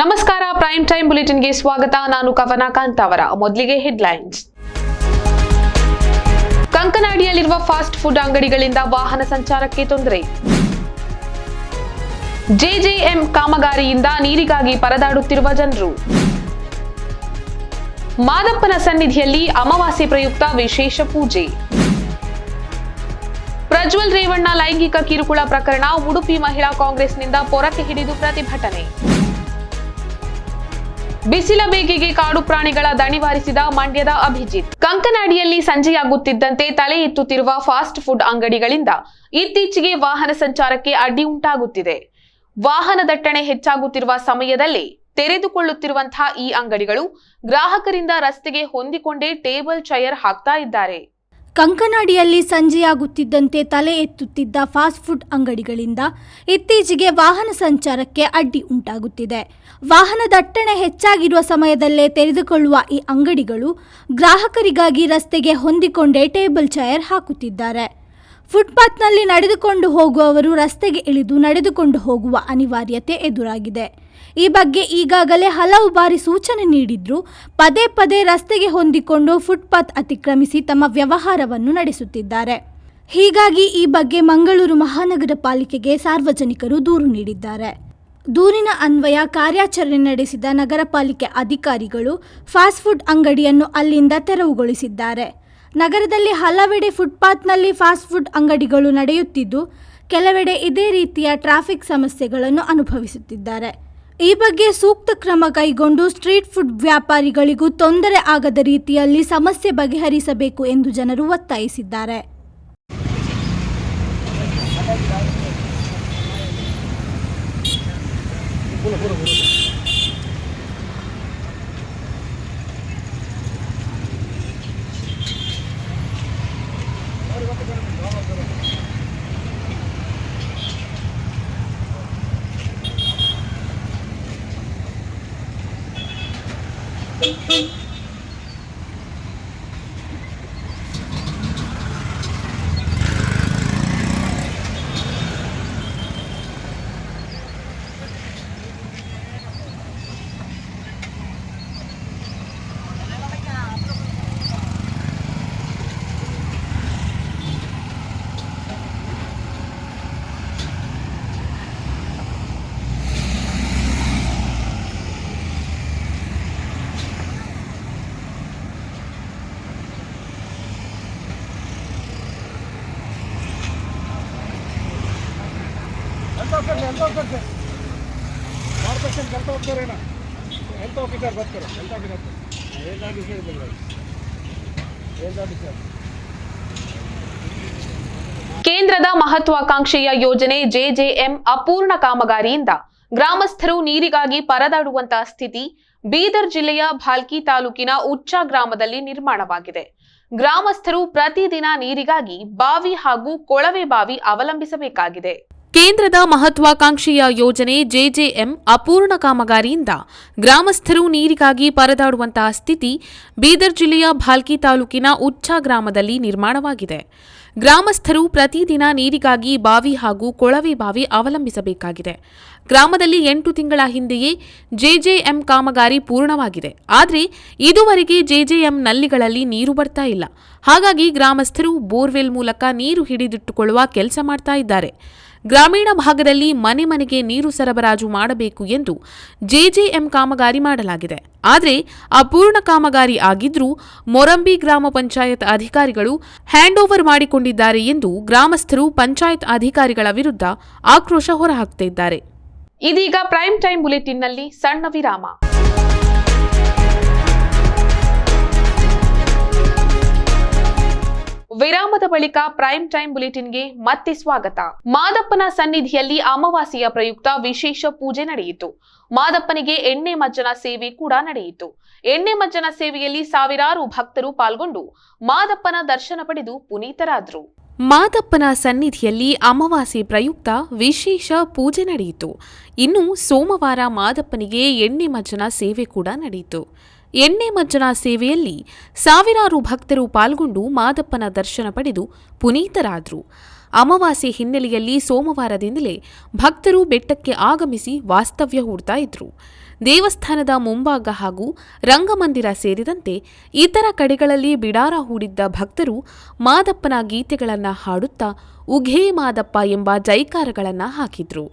ನಮಸ್ಕಾರ prime time ಬುಲೆಟಿನ್ಗೆ ಸ್ವಾಗತ. ನಾನು ಕವನ ಅವರ. ಮೊದಲಿಗೆ ಹೆಡ್ಲೈನ್ಸ್ ಕಂಕನಾಡಿಯಲ್ಲಿರುವ ಫಾಸ್ಟ್ ಫುಡ್ ಅಂಗಡಿಗಳಿಂದ ವಾಹನ ಸಂಚಾರಕ್ಕೆ ತೊಂದರೆ. ಜೆಜೆಎಂ ಕಾಮಗಾರಿಯಿಂದ ನೀರಿಗಾಗಿ ಪರದಾಡುತ್ತಿರುವ ಜನರು. ಮಾದಪ್ಪನ ಸನ್ನಿಧಿಯಲ್ಲಿ ಅಮಾವಾಸ್ಯೆ ಪ್ರಯುಕ್ತ ವಿಶೇಷ ಪೂಜೆ. ಪ್ರಜ್ವಲ್ ರೇವಣ್ಣ ಲೈಂಗಿಕ ಕಿರುಕುಳ ಪ್ರಕರಣ, ಉಡುಪಿ ಮಹಿಳಾ ಕಾಂಗ್ರೆಸ್ನಿಂದ ಪೊರಕೆ ಹಿಡಿದು ಪ್ರತಿಭಟನೆ. ಬಿಸಿಲ ಬೇಗೆಗೆ ಕಾಡು ಪ್ರಾಣಿಗಳ ದಣಿವಾರಿಸಿದ ಮಂಡ್ಯದ ಅಭಿಜಿತ್. ಕಂಕನಾಡಿಯಲ್ಲಿ ಸಂಜೆಯಾಗುತ್ತಿದ್ದಂತೆ ತಲೆ ಎತ್ತುತ್ತಿರುವ ಫಾಸ್ಟ್ ಫುಡ್ ಅಂಗಡಿಗಳಿಂದ ಇತ್ತೀಚೆಗೆ ವಾಹನ ಸಂಚಾರಕ್ಕೆ ಅಡ್ಡಿ ಉಂಟಾಗುತ್ತಿದೆ. ವಾಹನ ದಟ್ಟಣೆ ಹೆಚ್ಚಾಗುತ್ತಿರುವ ಸಮಯದಲ್ಲಿ ತೆರೆದುಕೊಳ್ಳುತ್ತಿರುವಂತಹ ಈ ಅಂಗಡಿಗಳು ಗ್ರಾಹಕರಿಂದ ರಸ್ತೆಗೆ ಹೊಂದಿಕೊಂಡೇ ಟೇಬಲ್ ಚೇರ್ ಹಾಕ್ತಾ ಇದ್ದಾರೆ. ಕಂಕನಾಡಿಯಲ್ಲಿ ಸಂಜೆಯಾಗುತ್ತಿದ್ದಂತೆ ತಲೆ ಎತ್ತುತ್ತಿದ್ದ ಫಾಸ್ಟ್ ಫುಡ್ ಅಂಗಡಿಗಳಿಂದ ಇತ್ತೀಚೆಗೆ ವಾಹನ ಸಂಚಾರಕ್ಕೆ ಅಡ್ಡಿ ಉಂಟಾಗುತ್ತಿದೆ. ವಾಹನ ದಟ್ಟಣೆ ಹೆಚ್ಚಾಗಿರುವ ಸಮಯದಲ್ಲೇ ತೆರೆದುಕೊಳ್ಳುವ ಈ ಅಂಗಡಿಗಳು ಗ್ರಾಹಕರಿಗಾಗಿ ರಸ್ತೆಗೆ ಹೊಂದಿಕೊಂಡೇ ಟೇಬಲ್ ಚೇರ್ ಹಾಕುತ್ತಿದ್ದಾರೆ. ಫುಟ್ಪಾತ್ನಲ್ಲಿ ನಡೆದುಕೊಂಡು ಹೋಗುವವರು ರಸ್ತೆಗೆ ಇಳಿದು ನಡೆದುಕೊಂಡು ಹೋಗುವ ಅನಿವಾರ್ಯತೆ ಎದುರಾಗಿದೆ. ಈ ಬಗ್ಗೆ ಈಗಾಗಲೇ ಹಲವು ಬಾರಿ ಸೂಚನೆ ನೀಡಿದ್ರು ಪದೇ ಪದೇ ರಸ್ತೆಗೆ ಹೊಂದಿಕೊಂಡು ಫುಟ್ಪಾತ್ ಅತಿಕ್ರಮಿಸಿ ತಮ್ಮ ವ್ಯವಹಾರವನ್ನು ನಡೆಸುತ್ತಿದ್ದಾರೆ. ಹೀಗಾಗಿ ಈ ಬಗ್ಗೆ ಮಂಗಳೂರು ಮಹಾನಗರ ಪಾಲಿಕೆಗೆ ಸಾರ್ವಜನಿಕರು ದೂರು ನೀಡಿದ್ದಾರೆ. ದೂರಿನ ಅನ್ವಯ ಕಾರ್ಯಾಚರಣೆ ನಡೆಸಿದ ನಗರ ಪಾಲಿಕೆ ಅಧಿಕಾರಿಗಳು ಫಾಸ್ಟ್ ಫುಡ್ ಅಂಗಡಿಯನ್ನು ಅಲ್ಲಿಂದ ತೆರವುಗೊಳಿಸಿದ್ದಾರೆ. ನಗರದಲ್ಲಿ ಹಲವೆಡೆ ಫುಟ್ಪಾತ್ನಲ್ಲಿ ಫಾಸ್ಟ್ ಫುಡ್ ಅಂಗಡಿಗಳು ನಡೆಯುತ್ತಿದ್ದು, ಕೆಲವೆಡೆ ಇದೇ ರೀತಿಯ ಟ್ರಾಫಿಕ್ ಸಮಸ್ಯೆಗಳನ್ನು ಅನುಭವಿಸುತ್ತಿದ್ದಾರೆ. ಈ ಬಗ್ಗೆ ಸೂಕ್ತ ಕ್ರಮ ಕೈಗೊಂಡು ಸ್ಟ್ರೀಟ್ ಫುಡ್ ವ್ಯಾಪಾರಿಗಳಿಗೂ ತೊಂದರೆ ಆಗದ ರೀತಿಯಲ್ಲಿ ಸಮಸ್ಯೆ ಬಗೆಹರಿಸಬೇಕು ಎಂದು ಜನರು ಒತ್ತಾಯಿಸಿದ್ದಾರೆ. Health health officer health officer ಬರ್ತಾರೆ? Health officer health officer health ಕೇಂದ್ರದ ಮಹತ್ವಾಕಾಂಕ್ಷೆಯ ಯೋಜನೆ ಜೆಜೆಎಂ ಅಪೂರ್ಣ ಕಾಮಗಾರಿಯಿಂದ ಗ್ರಾಮಸ್ಥರು ನೀರಿಗಾಗಿ ಪರದಾಡುವಂತಹ ಸ್ಥಿತಿ ಬೀದರ್ ಜಿಲ್ಲೆಯ ಭಾಲ್ಕಿ ತಾಲೂಕಿನ ಉಚ್ಚ ಗ್ರಾಮದಲ್ಲಿ ನಿರ್ಮಾಣವಾಗಿದೆ. ಗ್ರಾಮಸ್ಥರು ಪ್ರತಿದಿನ ನೀರಿಗಾಗಿ ಬಾವಿ ಹಾಗೂ ಕೊಳವೆ ಬಾವಿ ಅವಲಂಬಿಸಬೇಕಾಗಿದೆ. ಕೇಂದ್ರದ ಮಹತ್ವಾಕಾಂಕ್ಷೆಯ ಯೋಜನೆ ಜೆಜೆಎಂ ಅಪೂರ್ಣ ಕಾಮಗಾರಿಯಿಂದ ಗ್ರಾಮಸ್ಥರು ನೀರಿಗಾಗಿ ಪರದಾಡುವಂತಹ ಸ್ಥಿತಿ ಬೀದರ್ ಜಿಲ್ಲೆಯ ಭಾಲ್ಕಿ ತಾಲೂಕಿನ ಉಚ್ಚ ಗ್ರಾಮದಲ್ಲಿ ನಿರ್ಮಾಣವಾಗಿದೆ. ಗ್ರಾಮಸ್ಥರು ಪ್ರತಿದಿನ ನೀರಿಗಾಗಿ ಬಾವಿ ಹಾಗೂ ಕೊಳವೆ ಬಾವಿ ಅವಲಂಬಿಸಬೇಕಾಗಿದೆ. ಗ್ರಾಮದಲ್ಲಿ ಎಂಟು ತಿಂಗಳ ಹಿಂದೆಯೇ ಜೆಜೆಎಂ ಕಾಮಗಾರಿ ಪೂರ್ಣವಾಗಿದೆ. ಆದರೆ ಇದುವರೆಗೆ ಜೆಜೆಎಂ ನಲ್ಲಿಗಳಲ್ಲಿ ನೀರು ಬರ್ತಾ ಇಲ್ಲ. ಹಾಗಾಗಿ ಗ್ರಾಮಸ್ಥರು ಬೋರ್ವೆಲ್ ಮೂಲಕ ನೀರು ಹಿಡಿದಿಟ್ಟುಕೊಳ್ಳುವ ಕೆಲಸ ಮಾಡ್ತಾ ಇದ್ದಾರೆ. ಗ್ರಾಮೀಣ ಭಾಗದಲ್ಲಿ ಮನೆ ಮನೆಗೆ ನೀರು ಸರಬರಾಜು ಮಾಡಬೇಕು ಎಂದು ಜೆಜೆಎಂ ಕಾಮಗಾರಿ ಮಾಡಲಾಗಿದೆ. ಆದರೆ ಅಪೂರ್ಣ ಕಾಮಗಾರಿ ಆಗಿದ್ರೂ ಮೊರಂಬಿ ಗ್ರಾಮ ಪಂಚಾಯತ್ ಅಧಿಕಾರಿಗಳು ಹ್ಯಾಂಡ್ ಓವರ್ ಮಾಡಿಕೊಂಡಿದ್ದಾರೆ ಎಂದು ಗ್ರಾಮಸ್ಥರು ಪಂಚಾಯತ್ ಅಧಿಕಾರಿಗಳ ವಿರುದ್ಧ ಆಕ್ರೋಶ ಹೊರಹಾಕ್ತಿದ್ದಾರೆ. ಇದೀಗ ಪ್ರೈಮ್ ಟೈಮ್ ಬುಲೆಟಿನ್ನಲ್ಲಿ ಸಣ್ಣ ವಿರಾಮ. ಬಳಿಕ ಪ್ರೈಮ್ ಟೈಮ್ ಬುಲೆಟಿನ್ಗೆ ಮತ್ತೆ ಸ್ವಾಗತ. ಮಾದಪ್ಪನ ಸನ್ನಿಧಿಯಲ್ಲಿ ಅಮಾವಾಸ್ಯೆಯ ಪ್ರಯುಕ್ತ ವಿಶೇಷ ಪೂಜೆ ನಡೆಯಿತು. ಮಾದಪ್ಪನಿಗೆ ಎಣ್ಣೆ ಮಜ್ಜನ ಸೇವೆ ಕೂಡ ನಡೆಯಿತು. ಎಣ್ಣೆ ಮಜ್ಜನ ಸೇವೆಯಲ್ಲಿ ಸಾವಿರಾರು ಭಕ್ತರು ಪಾಲ್ಗೊಂಡು ಮಾದಪ್ಪನ ದರ್ಶನ ಪಡೆದು ಪುನೀತರಾದರು. ಮಾದಪ್ಪನ ಸನ್ನಿಧಿಯಲ್ಲಿ ಅಮಾವಾಸ್ಯೆ ಪ್ರಯುಕ್ತ ವಿಶೇಷ ಪೂಜೆ ನಡೆಯಿತು. ಇನ್ನು ಸೋಮವಾರ ಮಾದಪ್ಪನಿಗೆ ಎಣ್ಣೆ ಮಜ್ಜನ ಸೇವೆ ಕೂಡ ನಡೆಯಿತು. ಎಣ್ಣೆ ಮಜ್ಜನ ಸೇವೆಯಲ್ಲಿ ಸಾವಿರಾರು ಭಕ್ತರು ಪಾಲ್ಗೊಂಡು ಮಾದಪ್ಪನ ದರ್ಶನ ಪಡೆದು ಪುನೀತರಾದರು. ಅಮಾವಾಸ್ಯೆ ಹಿನ್ನೆಲೆಯಲ್ಲಿ ಸೋಮವಾರದಿಂದಲೇ ಭಕ್ತರು ಬೆಟ್ಟಕ್ಕೆ ಆಗಮಿಸಿ ವಾಸ್ತವ್ಯ ಹೂಡ್ತಾ ಇದ್ರು. ದೇವಸ್ಥಾನದ ಮುಂಭಾಗ ಹಾಗೂ ರಂಗಮಂದಿರ ಸೇರಿದಂತೆ ಇತರ ಕಡೆಗಳಲ್ಲಿ ಬಿಡಾರ ಹೂಡಿದ್ದ ಭಕ್ತರು ಮಾದಪ್ಪನ ಗೀತೆಗಳನ್ನು ಹಾಡುತ್ತಾ ಉಘೇ ಮಾದಪ್ಪ ಎಂಬ ಜೈಕಾರಗಳನ್ನು ಹಾಕಿದ್ರು.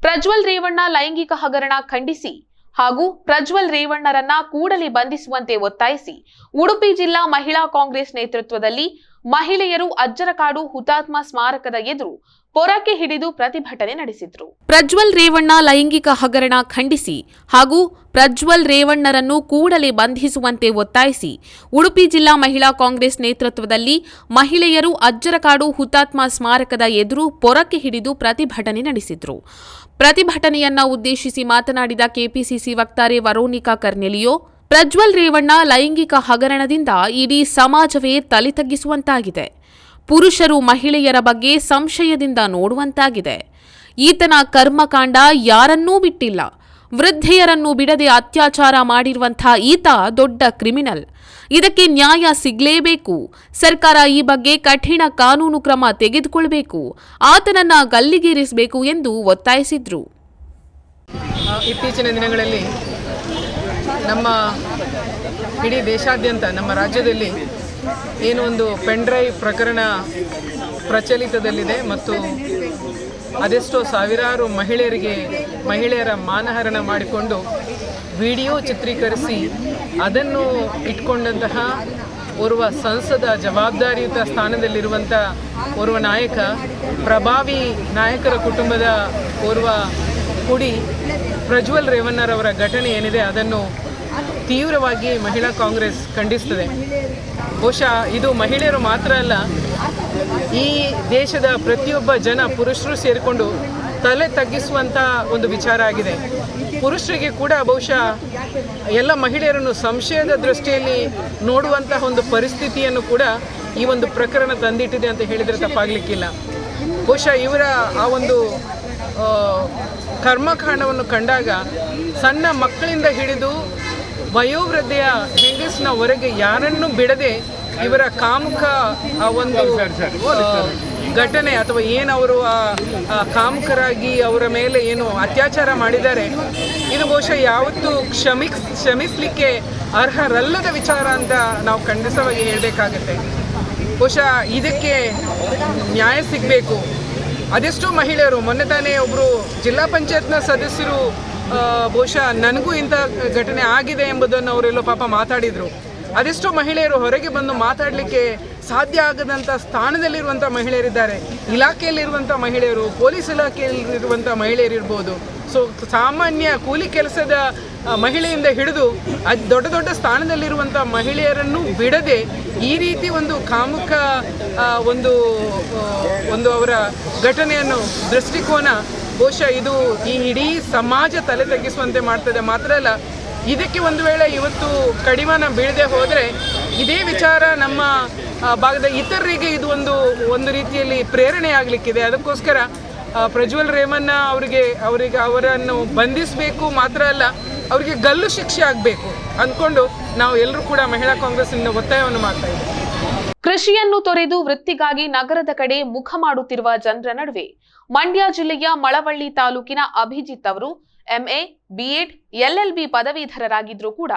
ಪ್ರಜ್ವಲ್ ರೇವಣ್ಣ ಲೈಂಗಿಕ ಹಗರಣ ಖಂಡಿಸಿ ಹಾಗೂ ಪ್ರಜ್ವಲ್ ರೇವಣ್ಣರನ್ನ ಕೂಡಲೇ ಬಂಧಿಸುವಂತೆ ಒತ್ತಾಯಿಸಿ ಉಡುಪಿ ಜಿಲ್ಲಾ ಮಹಿಳಾ ಕಾಂಗ್ರೆಸ್ ನೇತೃತ್ವದಲ್ಲಿ ಮಹಿಳೆಯರು ಅಜ್ಜರಕಾಡು ಹುತಾತ್ಮ ಸ್ಮಾರಕದ ಎದುರು ಪೊರಕೆ ಹಿಡಿದು ಪ್ರತಿಭಟನೆ ನಡೆಸಿದ್ರು. ಪ್ರಜ್ವಲ್ ರೇವಣ್ಣ ಲೈಂಗಿಕ ಹಗರಣ ಖಂಡಿಸಿ ಹಾಗೂ ಪ್ರಜ್ವಲ್ ರೇವಣ್ಣರನ್ನು ಕೂಡಲೇ ಬಂಧಿಸುವಂತೆ ಒತ್ತಾಯಿಸಿ ಉಡುಪಿ ಜಿಲ್ಲಾ ಮಹಿಳಾ ಕಾಂಗ್ರೆಸ್ ನೇತೃತ್ವದಲ್ಲಿ ಮಹಿಳೆಯರು ಅಜ್ಜರಕಾಡು ಹುತಾತ್ಮ ಸ್ಮಾರಕದ ಎದುರು ಪೊರಕ್ಕೆ ಹಿಡಿದು ಪ್ರತಿಭಟನೆ ನಡೆಸಿದ್ರು. ಪ್ರತಿಭಟನೆಯನ್ನ ಉದ್ದೇಶಿಸಿ ಮಾತನಾಡಿದ ಕೆಪಿಸಿಸಿ ವಕ್ತಾರೆ ವರೋನಿಕಾ ಕರ್ನೆಲಿಯೋ, ಪ್ರಜ್ವಲ್ ರೇವಣ್ಣ ಲೈಂಗಿಕ ಹಗರಣದಿಂದ ಇಡೀ ಸಮಾಜವೇ ತಲೆ ತಗ್ಗಿಸುವಂತಾಗಿದೆ. ಪುರುಷರು ಮಹಿಳೆಯರ ಬಗ್ಗೆ ಸಂಶಯದಿಂದ ನೋಡುವಂತಾಗಿದೆ. ಈತನ ಕರ್ಮಕಾಂಡ ಯಾರನ್ನೂ ಬಿಟ್ಟಿಲ್ಲ. ವೃದ್ಧೆಯರನ್ನು ಬಿಡದೆ ಅತ್ಯಾಚಾರ ಮಾಡಿರುವಂಥ ಈತ ದೊಡ್ಡ ಕ್ರಿಮಿನಲ್. ಇದಕ್ಕೆ ನ್ಯಾಯ ಸಿಗಲೇಬೇಕು. ಸರ್ಕಾರ ಈ ಬಗ್ಗೆ ಕಠಿಣ ಕಾನೂನು ಕ್ರಮ ತೆಗೆದುಕೊಳ್ಬೇಕು. ಆತನನ್ನ ಗಲ್ಲಿಗೇರಿಸಬೇಕು ಎಂದು ಒತ್ತಾಯಿಸಿದ್ರು. ಇತ್ತೀಚಿನ ದಿನಗಳಲ್ಲಿ ನಮ್ಮ ಇಡೀ ದೇಶಾದ್ಯಂತ, ನಮ್ಮ ರಾಜ್ಯದಲ್ಲಿ ಏನು ಒಂದು ಪೆನ್ಡ್ರೈವ್ ಪ್ರಕರಣ ಪ್ರಚಲಿತದಲ್ಲಿದೆ ಮತ್ತು ಅದೆಷ್ಟೋ ಸಾವಿರಾರು ಮಹಿಳೆಯರಿಗೆ, ಮಹಿಳೆಯರ ಮಾನಹರಣ ಮಾಡಿಕೊಂಡು ವಿಡಿಯೋ ಚಿತ್ರೀಕರಿಸಿ ಅದನ್ನು ಇಟ್ಕೊಂಡಂತಹ ಓರ್ವ ಸಂಸದ ಜವಾಬ್ದಾರಿಯುತ ಸ್ಥಾನದಲ್ಲಿರುವಂಥ ಓರ್ವ ನಾಯಕ, ಪ್ರಭಾವಿ ನಾಯಕರ ಕುಟುಂಬದ ಓರ್ವ ಕುಡಿ ಪ್ರಜ್ವಲ್ ರೇವಣ್ಣರವರ ಘಟನೆ ಏನಿದೆ ಅದನ್ನು ತೀವ್ರವಾಗಿ ಮಹಿಳಾ ಕಾಂಗ್ರೆಸ್ ಖಂಡಿಸ್ತದೆ. ಬಹುಶಃ ಇದು ಮಹಿಳೆಯರು ಮಾತ್ರ ಅಲ್ಲ, ಈ ದೇಶದ ಪ್ರತಿಯೊಬ್ಬ ಜನ ಪುರುಷರು ಸೇರಿಕೊಂಡು ತಲೆ ತಗ್ಗಿಸುವಂಥ ಒಂದು ವಿಚಾರ ಆಗಿದೆ. ಪುರುಷರಿಗೆ ಕೂಡ ಬಹುಶಃ ಎಲ್ಲ ಮಹಿಳೆಯರನ್ನು ಸಂಶಯದ ದೃಷ್ಟಿಯಲ್ಲಿ ನೋಡುವಂತಹ ಒಂದು ಪರಿಸ್ಥಿತಿಯನ್ನು ಕೂಡ ಈ ಒಂದು ಪ್ರಕರಣ ತಂದಿಟ್ಟಿದೆ ಅಂತ ಹೇಳಿದರೆ ತಪ್ಪಾಗಲಿಕ್ಕಿಲ್ಲ. ಬಹುಶಃ ಇವರ ಆ ಒಂದು ಕರ್ಮಕಾಂಡವನ್ನು ಕಂಡಾಗ ಸಣ್ಣ ಮಕ್ಕಳಿಂದ ಹಿಡಿದು ವಯೋವೃದ್ಧೆಯ ಹೊರಗೆ ಯಾರನ್ನು ಬಿಡದೆ ಇವರ ಕಾಮುಕ ಆ ಒಂದು ಘಟನೆ ಅಥವಾ ಏನು ಅವರು ಕಾಮುಕರಾಗಿ ಅವರ ಮೇಲೆ ಏನು ಅತ್ಯಾಚಾರ ಮಾಡಿದ್ದಾರೆ ಇದು ಬಹುಶಃ ಯಾವತ್ತೂ ಕ್ಷಮಿ ಕ್ಷಮಿಸಲಿಕ್ಕೆ ಅರ್ಹರಲ್ಲದ ವಿಚಾರ ಅಂತ ನಾವು ಖಂಡಿತವಾಗಿ ಹೇಳಬೇಕಾಗತ್ತೆ. ಬಹುಶಃ ಇದಕ್ಕೆ ನ್ಯಾಯ ಸಿಗಬೇಕು. ಅದೆಷ್ಟೋ ಮಹಿಳೆಯರು ಮೊನ್ನೆ ತಾನೇ ಒಬ್ಬರು ಜಿಲ್ಲಾ ಪಂಚಾಯತ್ನ ಸದಸ್ಯರು ಬಹುಶಃ ನನಗೂ ಇಂಥ ಘಟನೆ ಆಗಿದೆ ಎಂಬುದನ್ನು ಅವರೆಲ್ಲೋ ಪಾಪ ಮಾತಾಡಿದರು. ಅದೆಷ್ಟೋ ಮಹಿಳೆಯರು ಹೊರಗೆ ಬಂದು ಮಾತಾಡಲಿಕ್ಕೆ ಸಾಧ್ಯ ಆಗದಂಥ ಸ್ಥಾನದಲ್ಲಿರುವಂಥ ಮಹಿಳೆಯರಿದ್ದಾರೆ. ಇಲಾಖೆಯಲ್ಲಿರುವಂಥ ಮಹಿಳೆಯರು, ಪೊಲೀಸ್ ಇಲಾಖೆಯಲ್ಲಿರುವಂಥ ಮಹಿಳೆಯರಿರ್ಬೋದು. ಸೊ ಸಾಮಾನ್ಯ ಕೂಲಿ ಕೆಲಸದ ಮಹಿಳೆಯಿಂದ ಹಿಡಿದು ಅದು ದೊಡ್ಡ ದೊಡ್ಡ ಸ್ಥಾನದಲ್ಲಿರುವಂಥ ಮಹಿಳೆಯರನ್ನು ಬಿಡದೆ ಈ ರೀತಿ ಒಂದು ಕಾಮುಕ ಒಂದು ಒಂದು ಅವರ ಘಟನೆಯನ್ನು ದೃಷ್ಟಿಕೋನ ಬಹುಶಃ ಇದು ಈ ಇಡೀ ಸಮಾಜ ತಲೆ ತಗ್ಗಿಸುವಂತೆ ಮಾಡ್ತದೆ. ಮಾತ್ರ ಅಲ್ಲ, ಇದಕ್ಕೆ ಒಂದು ವೇಳೆ ಇವತ್ತು ಕಡಿವಾಣ ಬೀಳದೆ ಹೋದರೆ ಇದೇ ವಿಚಾರ ನಮ್ಮ ಭಾಗದ ಇತರರಿಗೆ ಇದು ಒಂದು ಒಂದು ರೀತಿಯಲ್ಲಿ ಪ್ರೇರಣೆ ಆಗಲಿಕ್ಕಿದೆ. ಅದಕ್ಕೋಸ್ಕರ ಪ್ರಜ್ವಲ್ ರೇಮನ್ನ ಅವರಿಗೆ ಅವರಿಗೆ ಅವರನ್ನು ಬಂಧಿಸಬೇಕು ಮಾತ್ರ ಅಲ್ಲ, ಅವರಿಗೆ ಗಲ್ಲು ಶಿಕ್ಷೆ ಆಗಬೇಕು ಅಂದ್ಕೊಂಡು ನಾವು ಎಲ್ಲರೂ ಕೂಡ ಮಹಿಳಾ ಕಾಂಗ್ರೆಸ್ಸಿಂದ ಒತ್ತಾಯವನ್ನು ಮಾಡ್ತಾ ಇದ್ದೀವಿ. ಕೃಷಿಯನ್ನು ತೊರೆದು ವೃತ್ತಿಗಾಗಿ ನಗರದ ಕಡೆ ಮುಖ ಮಾಡುತ್ತಿರುವ ಜನರ ನಡುವೆ ಮಂಡ್ಯ ಜಿಲ್ಲೆಯ ಮಳವಳ್ಳಿ ತಾಲೂಕಿನ ಅಭಿಜಿತ್ ಅವರು ಎಂಎ ಬಿಎಡ್ ಎಲ್ಎಲ್ಬಿ ಪದವೀಧರರಾಗಿದ್ದರೂ ಕೂಡ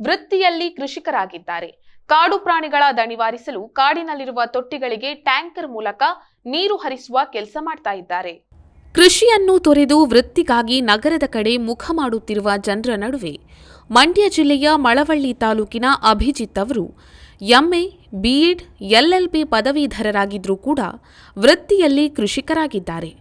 ವೃತ್ತಿಯಲ್ಲಿ ಕೃಷಿಕರಾಗಿದ್ದಾರೆ. ಕಾಡು ಪ್ರಾಣಿಗಳ ದಣಿವಾರಿಸಲು ಕಾಡಿನಲ್ಲಿರುವ ತೊಟ್ಟಿಗಳಿಗೆ ಟ್ಯಾಂಕರ್ ಮೂಲಕ ನೀರು ಹರಿಸುವ ಕೆಲಸ ಮಾಡ್ತಾ ಇದ್ದಾರೆ. ಕೃಷಿಯನ್ನು ತೊರೆದು ವೃತ್ತಿಗಾಗಿ ನಗರದ ಕಡೆ ಮುಖ ಮಾಡುತ್ತಿರುವ ಜನರ ನಡುವೆ ಮಂಡ್ಯ ಜಿಲ್ಲೆಯ ಮಳವಳ್ಳಿ ತಾಲೂಕಿನ ಅಭಿಜಿತ್ ಅವರು ಎಂಎ ಬಿಎಡ್ ಎಲ್ಎಲ್ಬಿ ಪದವೀಧರರಾಗಿದ್ದರೂ ಕೂಡ ವೃತ್ತಿಯಲ್ಲಿ ಕೃಷಿಕರಾಗಿದ್ದಾರೆ.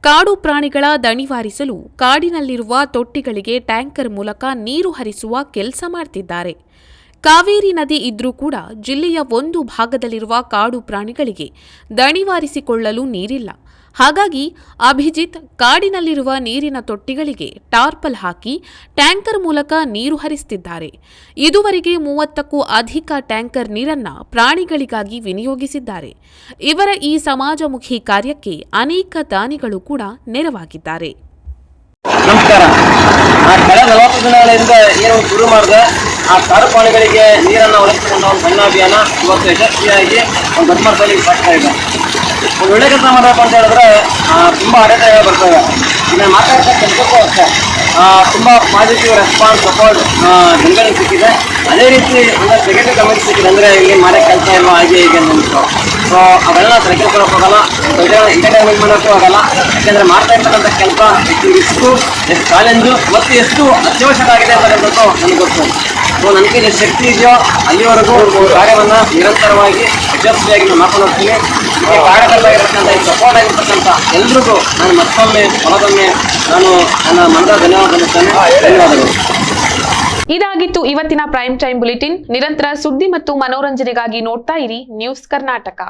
ಕಾಡು ಪ್ರಾಣಿಗಳ ದಣಿವಾರಿಸಲು ಕಾಡಿನಲ್ಲಿರುವ ತೊಟ್ಟಿಗಳಿಗೆ ಟ್ಯಾಂಕರ್ ಮೂಲಕ ನೀರು ಹರಿಸುವ ಕೆಲಸ ಮಾಡ್ತಿದ್ದಾರೆ. ಕಾವೇರಿ ನದಿ ಇದ್ರೂ ಕೂಡ ಜಿಲ್ಲೆಯ ಒಂದು ಭಾಗದಲ್ಲಿರುವ ಕಾಡು ಪ್ರಾಣಿಗಳಿಗೆ ದಣಿವಾರಿಸಿಕೊಳ್ಳಲು ನೀರಿಲ್ಲ. ಹಾಗಾಗಿ ಅಭಿಜಿತ್ ಕಾಡಿನಲ್ಲಿರುವ ನೀರಿನ ತೊಟ್ಟಿಗಳಿಗೆ ಟಾರ್ಪಲ್ ಹಾಕಿ ಟ್ಯಾಂಕರ್ ಮೂಲಕ ನೀರು ಹರಿಸುತ್ತಿದ್ದಾರೆ ಇದುವರೆಗೆ ಮೂವತ್ತಕ್ಕೂ ಅಧಿಕ ಟ್ಯಾಂಕರ್ ನೀರನ್ನ ಪ್ರಾಣಿಗಳಿಗಾಗಿ ವಿನಿಯೋಗಿಸಿದ್ದಾರೆ. ಇವರ ಈ ಸಮಾಜಮುಖಿ ಕಾರ್ಯಕ್ಕೆ ಅನೇಕ ದಾನಿಗಳು ಕೂಡ ನೆರವಾಗಿದ್ದಾರೆ. ಆ ಕಳೆದ ನಲವತ್ತು ದಿನಗಳಿಂದ ಏನು ಶುರು ಮಾಡಿದೆ, ಆ ಪ್ರಾಣಿಗಳಿಗೆ ನೀರನ್ನು ಒದಗಿಸಿಕೊಂಡ ಒಂದು ಸಣ್ಣ ಅಭಿಯಾನ ಇವತ್ತು ಯಶಸ್ವಿಯಾಗಿ ಒಂದು ದೊಡ್ಡ ಸಾಗ್ತಾ ಇದೆ. ಒಂದು ಒಳ್ಳೆ ಕೆಲಸ ಮಾಡಬೇಕು ಅಂತ ಹೇಳಿದ್ರೆ ತುಂಬ ಅಡೆತಡೆಗಳು ಬರ್ತವೆ. ಇನ್ನು ಮಾತಾಡ್ತಾ ಕೆಲಸಕ್ಕೂ ಅಷ್ಟೇ. ತುಂಬ ಪಾಸಿಟಿವ್ ರೆಸ್ಪಾನ್ಸ್ ಸಪೋರ್ಟ್ ಜನಗಳಿಗೆ ಸಿಕ್ಕಿದೆ. ಅದೇ ರೀತಿ ಒಂದು ಸೆಕೆಂಡ್ ಕಮೆಂಟ್ ಸಿಕ್ಕಿದೆ ಅಂದರೆ ಇಲ್ಲಿ ಮಾಡೋ ಕೆಲಸ ಏನು ಹಾಗೆ ಹೀಗೆ ಅಂತ ಸೊ ಅವೆಲ್ಲ ತಲೆಕೆ ಕೊಡೋಕೆ ಹೋಗಲ್ಲ ಎಂಟರ್ಟೈನ್ಮೆಂಟ್ ಮಾಡೋಕ್ಕೂ ಆಗಲ್ಲ. ಯಾಕೆಂದರೆ ಮಾಡ್ತಾ ಇರ್ತಕ್ಕಂಥ ಕೆಲಸ ಎಷ್ಟು ಎಷ್ಟು ಚಾಲೆಂಜು ಮತ್ತು ಎಷ್ಟು ಅತ್ಯವಶ್ಯಕ ಆಗಿದೆ ಅಂತಕ್ಕಂಥದ್ದು ನನಗೆ ಗೊತ್ತು. ಸೊ ನನಗೆ ಎಷ್ಟು ಶಕ್ತಿ ಇದೆಯೋ, ಅಲ್ಲಿವರೆಗೂ ಕಾರ್ಯವನ್ನು ನಿರಂತರವಾಗಿ ಯಶಸ್ವಿಯಾಗಿ ನಾನು ಮಾಡ್ಕೊಂಡು ಹೋಗ್ತೀನಿ. ಇದಕ್ಕೆ ಕಾರಣಕರ್ತರಾಗಿರ್ತಕ್ಕಂಥ ಈ ಸಪೋರ್ಟ್ ಆಗಿರ್ತಕ್ಕಂಥ ಎಲ್ರಿಗೂ ನಾನು ಮತ್ತೊಮ್ಮೆ ಹೊಲದೊಮ್ಮೆ ನಾನು ನನ್ನ ಮನದ ಧನ್ಯವಾದ ಧನ್ಯವಾದಗಳು. ಇದಾಗಿತ್ತು ಇವತ್ತಿನ ಪ್ರೈಮ್ ಟೈಮ್ ಬುಲೆಟಿನ್ ನಿರಂತರ ಸುದ್ದಿ ಮತ್ತು ಮನೋರಂಜನೆಗಾಗಿ ನೋಡ್ತಾ ಇರಿ ನ್ಯೂಸ್ ಕರ್ನಾಟಕ